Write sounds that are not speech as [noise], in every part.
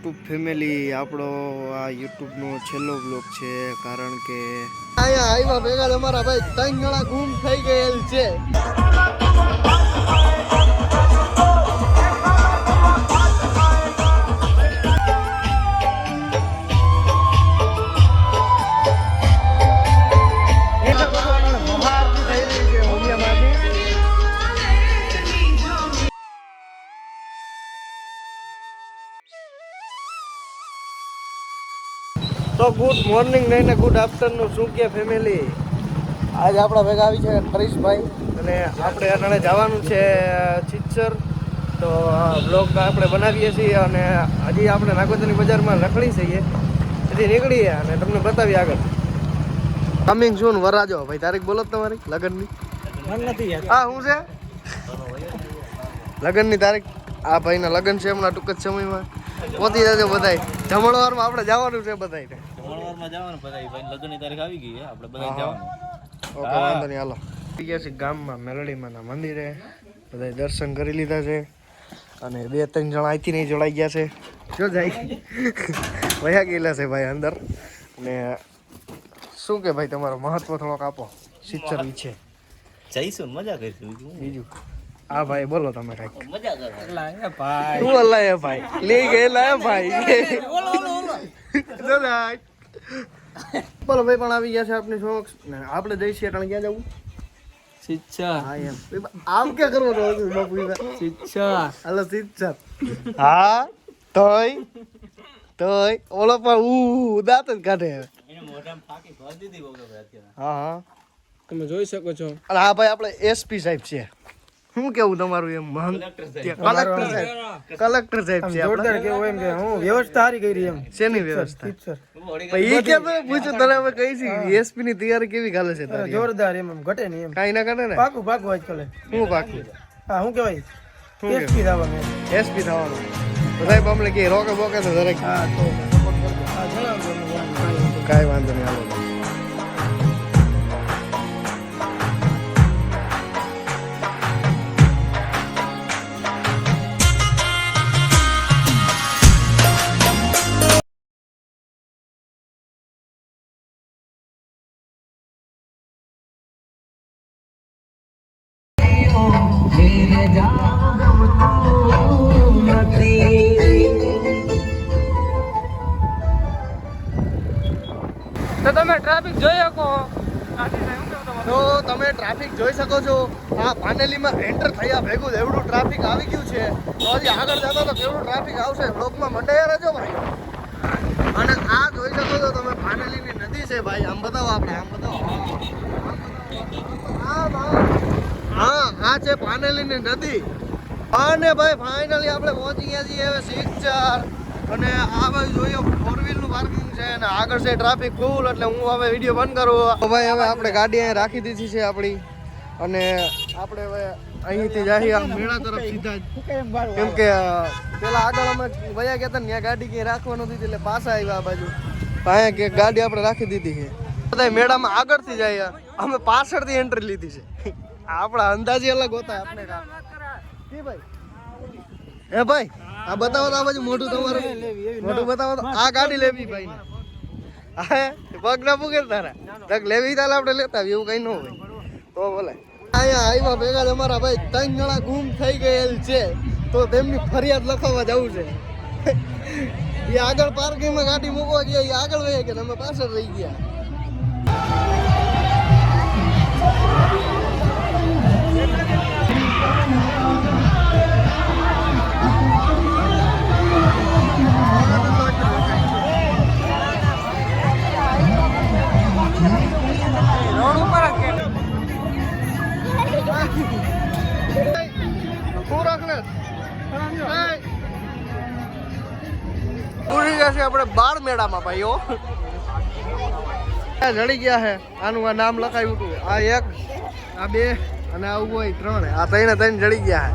YouTube family આપણો આ યુટ્યુબનો છેલ્લો બ્લોગ છે, કારણ કે અહીંયા આવ્યા ભેગા તમારા ભાઈ ત્રણ જણા ગુમ થઈ ગયેલ છે. તો ગુડ મોર્નિંગ ને ગુડ આફ્ટરનૂન. શું કે ફેમિલી આજે આપણા ભેગા આવી છે હરીશભાઈ. અને આપણે અટાણે જવાનું છે ચિચ્ચર તો બ્લોગ આપણે બનાવીએ છીએ અને હજી આપણે નાગોદરની બજારમાં રખડી છીએ. હજી નીકળીએ અને તમને બતાવીએ આગળ. કમિંગ સૂન વરાજો ભાઈ તારીખ બોલો તમારી લગ્નની? હા શું છે? લગ્નની તારીખ? આ ભાઈના લગ્ન છે હમણાં ટૂંક જ સમયમાં. પહોંચી જજો બધાય. જમણવારમાં આપણે જવાનું છે બધાય મંગળવારમાં જવાનું બધા ભાઈ લગ્નની તારીખ આવી ગઈ છે આપણે બધા. જવાનું. ઓકે વાંધો નહીં હાલો. થઈ ગયા છે ગામમાં મેલડીમાના મંદિરે. બધાય દર્શન કરી લીધા છે. અને બે ત્રણ જણા અહીંથી નહીં જોડાઈ ગયા છે. જો જાય. [laughs] વયા ગયેલા છે ભાઈ અંદર. અને શું કે ભાઈ તમારો મહત્વ થોડોક આપો? સિચ્ચર વિશે જઈશું મજા કરીશું બીજું હા ભાઈ બોલો તમે કંઈક. મજા કરવા શું અલ્લાહ હે ભાઈ. લઈ ગયેલા ભાઈ. જો. બોલો ભાઈ પણ આવી ગયા છે આપની સમક્ષ. ને આપણે છીએ એટલે ક્યાં જવું? શિક્ષા. હા એમ. આમ કે કરવો તો બાપુ શિક્ષા. હાલો શિક્ષક હા તોય તોય. ઓલો પણ ઉ દાંત જ કાઢે હવે. એને મોઢામાં ફાંકી ભરી દીધી બહુ ભાઈ અત્યારે. હા હા. તમે જોઈ શકો છો. અને હા ભાઈ આપણે એસપી સાહેબ છે શું કેવું તમારું એમ? કલેક્ટર સાહેબ. કલેક્ટર સાહેબ છે જોરદાર કેવું એમ કે હું વ્યવસ્થા હારી કરી એમ. શેની વ્યવસ્થા? એ કે તો તને હવે કઈ છે? એસપી ની તૈયારી કેવી ચાલે છે તારી જોરદાર એમ એમ ઘટે નહીં એમ. કાઈ ના કરે ને? પાકું પાકું આજકાલ. શું બાકી હા શું કહેવાય? એસપી? થવાનું એસપી થવાનું. તો સાહેબ અમને કે રોકે બોકે તો દરેક. હા તો. હા. કાંઈ વાંધો નહીં તો તમે ટ્રાફિક જોઈ શકો તો તમે ટ્રાફિક જોઈ શકો છો. આ પાનેલીમાં એન્ટર થયા ભેગું એવડું ટ્રાફિક આવી ગયું છે. તો હજી આગળ જતો તો કેવડું ટ્રાફિક આવશે? બ્લોકમાં મંડાયા રહેજો ભાઈ? અને આ જોઈ શકો છો તમે, પાનેલીની નદી છે ભાઈ. આમ બતાવો આપણે, આમ બતાવો. આ ભાઈ. હા આ છે પાનેલીની નદી. અને ભાઈ ફાઇનલી આપણે પહોંચી ગયા છીએ હવે સિક્ચર અને આ ભાઈ જોઈએ ફોર વ્હીલનું પાર્કિંગ છે અને આગળ છે ટ્રાફિક ફૂલ એટલે હું હવે વીડિયો બંધ કરું. ભાઈ, હવે આપણે ગાડી અહીં રાખી દીધી છે આપણી. અને આપણે હવે અહીંથી જઈએ મેળા તરફ સીધા કેમ કે પેલા આગળ અમે વયા ગયા હતા ત્યાં ગાડી ક્યાંય રાખવાનું નહોતી એટલે પાછા આવ્યા આ બાજુ. અહીંયા કે ગાડી આપણે રાખી દીધી છે. બધા મેળામાં આગળથી જાય અમે પાછળથી એન્ટ્રી લીધી છે. આપણા અંદાજે અલગ હોતા આપણે કામ ભાઈ. એ ભાઈ, આ બતાવો તો આ બાજુ મોટું તમારું. મોટું બતાવો તો. આ ગાડી લેવી ભાઈ હા પગ ના પૂગે લેવી તાલે આપણે લેતા એવું કઈ ન તો બોલે અહીંયા આવ્યા ભેગા તમારા ભાઈ ત્રણ જણા ગુમ થઈ ગયેલ છે. તો તેમની ફરિયાદ લખવા જવું છે. એ આગળ પાર્કિંગમાં ગાડી મૂકવા ગયા, એ આગળ વહી ગયા તમે પાછળ રહી ગયા. પૂરી જશે આપણે બાળ મેળામાં ભાઈઓ. જડી ગયા છે આનું આ નામ લખાયું હતું. આ એક, આ બે અને આવું હોય ત્રણ. આ ત્રણે ત્રણ જડી ગયા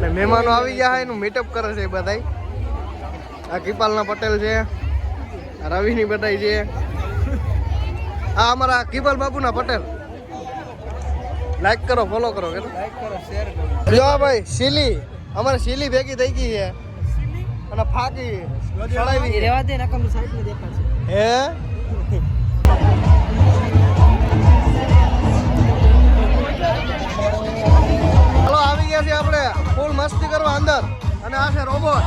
છે મહેમાનો આવી ગયા છે એનું મીટઅપ કરે છે બધા આ કિપાલના પટેલ છે. રવિની બધાય છે. આ અમારા કિપાલ બાબુના પટેલ. લાઈક કરો ફોલો કરો કે લાઈક કરો શેર કરો જો ભાઈ સીલી અમારે સીલી ભેગી થઈ ગઈ છે. અને ફાકી ચડાવી રેવા દે નકમ સાઈડમાં દેખાશે હે? ચાલો, આવી ગયા છે આપણે. ફૂલ મસ્તી કરવા અંદર. અને આ છે રોબોટ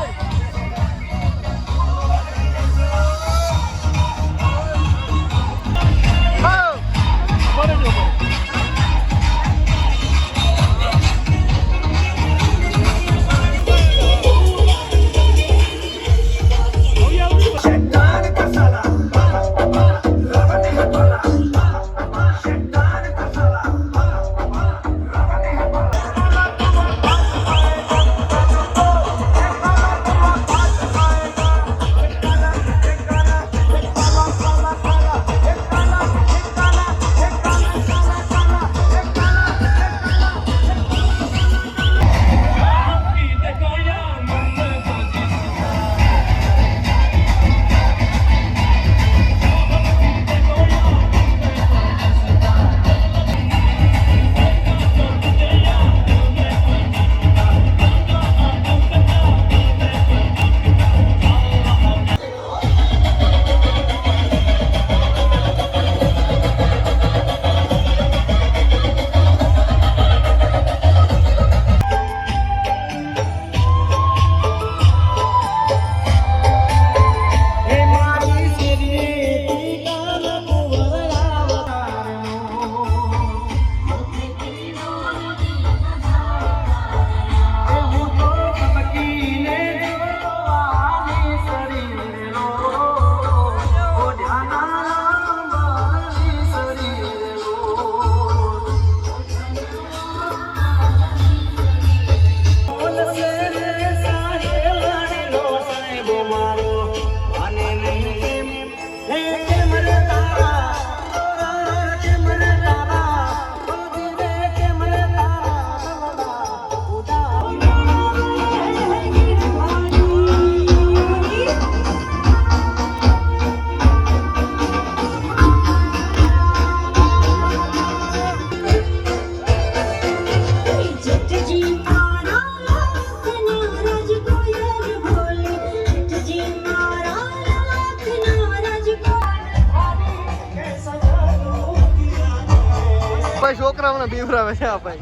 છોકરાઓને બીવરાવે છે આ ભાઈ.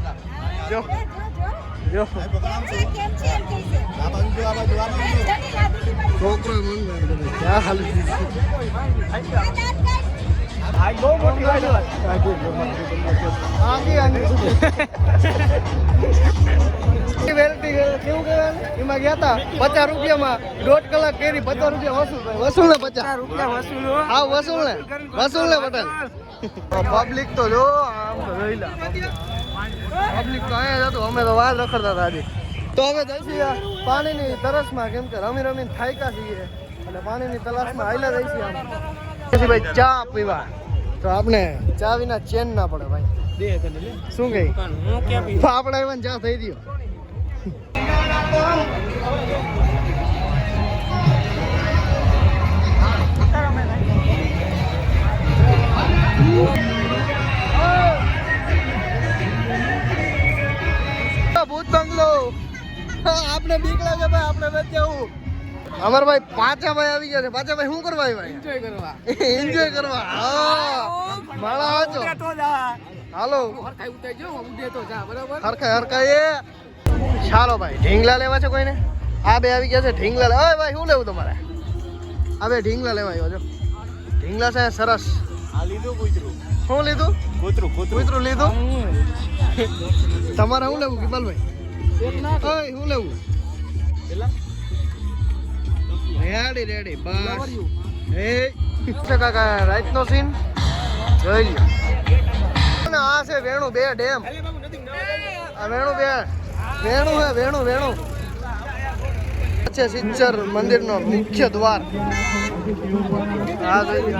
જો. જો. છોકરો મન ક્યાં હાલ એમાં ગયા હતા પચાસ રૂપિયામાં દોઢ કલાક કેરી પચાસ રૂપિયા વસૂલ વસૂલ ને. પચાસ રૂપિયા વસૂલો હા વસૂલ ને વસૂલ ને પટેલ પબ્લિક તો જો. પબ્લિક તો અહીંયા જ અમે તો વાર રખડતા હતા આજે. તો હવે જઈશું પાણીની તરસમાં કેમ કે રમી રમીને થાયકા છીએ. અને પાણીની તલાશમાં જઈશું આમ. પછી ભાઈ ચા પીવા. તો આપણે ચા વિના ચેન ના પડે ભાઈ. શું કહી? આપણે એમાં ચા થઈ ગયો. ભૂત બંગલો. આપણે બીક લાગે ભાઈ આપણે નથી જવું અમર ભાઈ પાછા ભાઈ આવી ગયા છે. પાછા ભાઈ શું કરવા આવ્યા એન્જોય કરવા. એન્જોય કરવા. હા. માળા હાચો હાલો. હરખાઈ ઉતાઈ જો ઉડે તો જા બરાબર? હરખા હરખાઈ એ. ચાલો ભાઈ ઢીંગલા લેવા છે કોઈને? આ બે આવી ગયા છે ઢીંગલા લે. ઓય ભાઈ શું લેવું તમારે? આ બે ઢીંગલા લેવા આવ્યો છો. ઢીંગલા છે સરસ. આ લીધું કૂતરું. શું લીધું? કૂતરું કૂતરું. લીધું? તમારે શું લેવું કિપાલભાઈ ઓય શું લેવું? રેડી રેડી બસ. એ કાકા રાતનો સીન. જોઈ અને આ છે વેણુ બે ડેમ. આ વેણુ બે. વેણુ હે વેણુ વેણુ. છે સિચ્ચર મંદિરનો મુખ્ય દ્વાર. આ જોઈ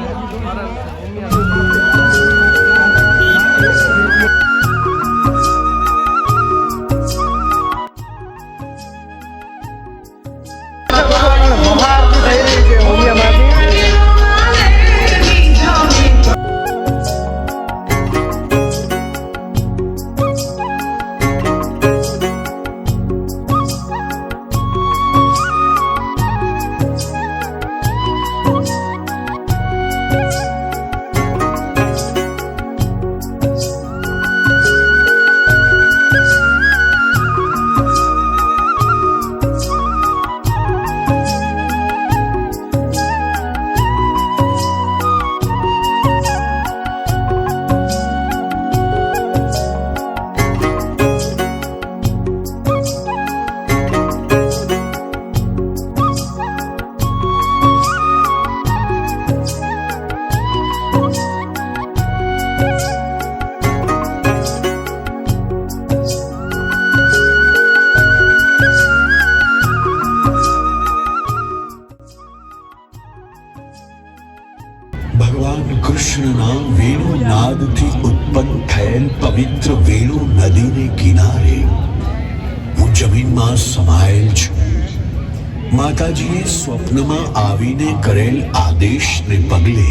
માતાજીએ સ્વપ્નમાં આવીને કરેલ આદેશને પગલે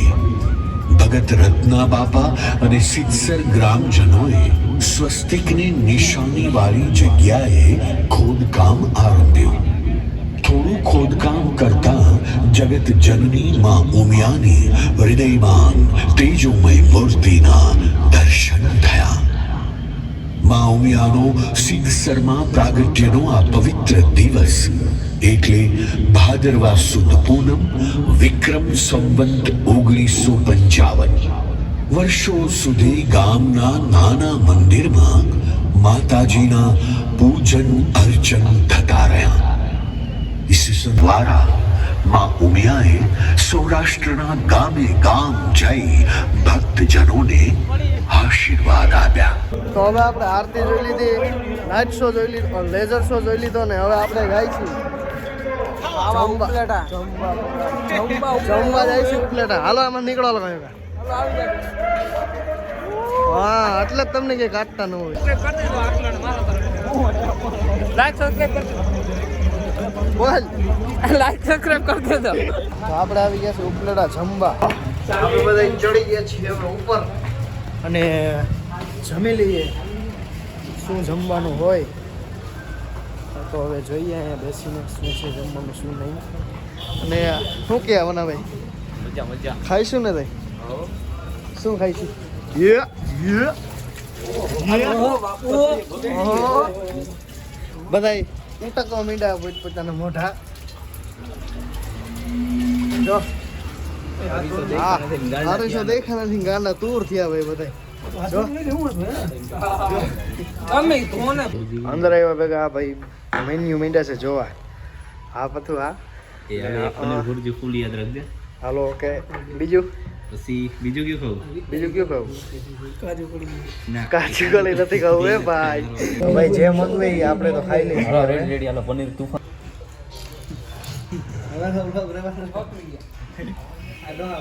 ભગત રત્ના બાપા અને સિત્સર ગ્રામજનોએ સ્વસ્તિકની નિશાની વાળી જગ્યાએ ખોદકામ આરંભ્યું. થોડું ખોદકામ કરતા જગત જનની માં ઉમિયાની હૃદયમાન તેજોમય મૂર્તિના દર્શન થયા. માં ઉમિયાનો સિદ્ધસરમાં પ્રાગટ્યનો આ પવિત્ર દિવસ એટલે ભાદરવા સુદ પૂનમ વિક્રમ સંવંત ઓગણીસો પંચાવન વર્ષો સુધી ગામના નાના મંદિરમાં માતાજીના પૂજન અર્ચન થતા રહ્યા ઈસવીસન દ્વારા માં ઉમિયાએ સૌરાષ્ટ્રના ગામે ગામ જઈ ભક્તજનોને આશીર્વાદ આપ્યા તો હવે આપણે આરતી જોઈ લીધી નાઇટ શો જોઈ લીધો લેઝર શો જોઈ લીધો ને હવે આપણે ગાઈશું. જમવા. જઈશું ઉપલેટા. હાલો એમાં નીકળો હાલો હા એટલે જ તમને કઈ કાઢતા ન હોય. લાઈક સબસ્ક્રાઇબ કરજો. બોલ. લાઈક સબસ્ક્રાઇબ કરી દેજો. આપણે આવી ગયા છે ઉપલેટા જમવા. આપણે બધા ચડી ગયા છીએ ઉપર. અને જમી લઈએ. શું જમવાનું હોય? તો હવે જોઈએ અહીંયા બેસીને શું છે જમવાનું શું નહીં. અને શું કે વનાભાઈ? મજા મજા. ખાઈશું ને ભાઈ શું ખાઈશું? યે યે. બધાય ઉટકવા માંડ્યા પોત પોતાના મોઢા. જો. હા હરીશો દેખા નથી ગાંડા તૂર થયા ભાઈ બધા જો તમે કોને અંદર આવ્યા ભેગા ભાઈ મેન્યુ માંડ્યા છે જોવા. હા પતું હા. એ હવે પનીર ભુરજી ફૂલ યાદ રાખજે. હાલો ઓકે. બીજું? પછી બીજું કયું ખાવું? બીજું કયું ખાવું? ના. કાચી ગળી નથી ખાવું હે ભાઈ. ભાઈ જે મગવે આપણે તો ખાઈ લઈએ. હાલો રેડી રેડી હાલો પનીર તુફાન. આ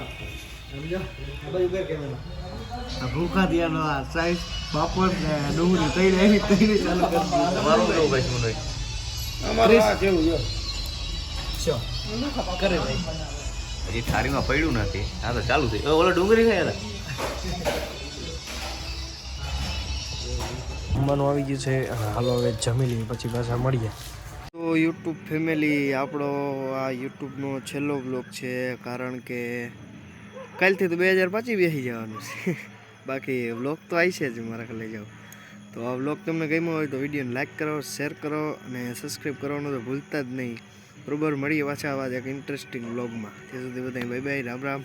ભૂખા થયાનો આ સાઈઝ પાપડ ને ડુંગળી તૈયાર રહી તૈયારી ચાલુ કરી તમારું કેવું ભાઈ સુનોય કરે ભાઈ. હજી થારીમાં પડ્યું નથી. હા તો ચાલુ થઈ. ઓલો ડુંગળી ખાય જમવાનું આવી ગયું છે. હાલો હવે જમી લઈએ પછી પાછા મળીએ. તો યુટ્યુબ ફેમિલી આપણો આ યુટ્યુબનો છેલ્લો બ્લોગ છે કારણ કે કાલથી તો બે હજાર પાછી બેસી જવાનું છે. [laughs] બાકી બ્લોગ તો આવી છે જ મારા લઈ જાઓ. તો આ બ્લોગ તમને ગમ્યો હોય તો વિડીયોને લાઈક કરો શેર કરો અને સબસ્ક્રાઈબ કરવાનું તો ભૂલતા જ નહીં. બરોબર, મળીએ પાછા આવા એક ઇન્ટરેસ્ટિંગ બ્લોગમાં ત્યાં સુધી બધા બાય બાય રામ રામ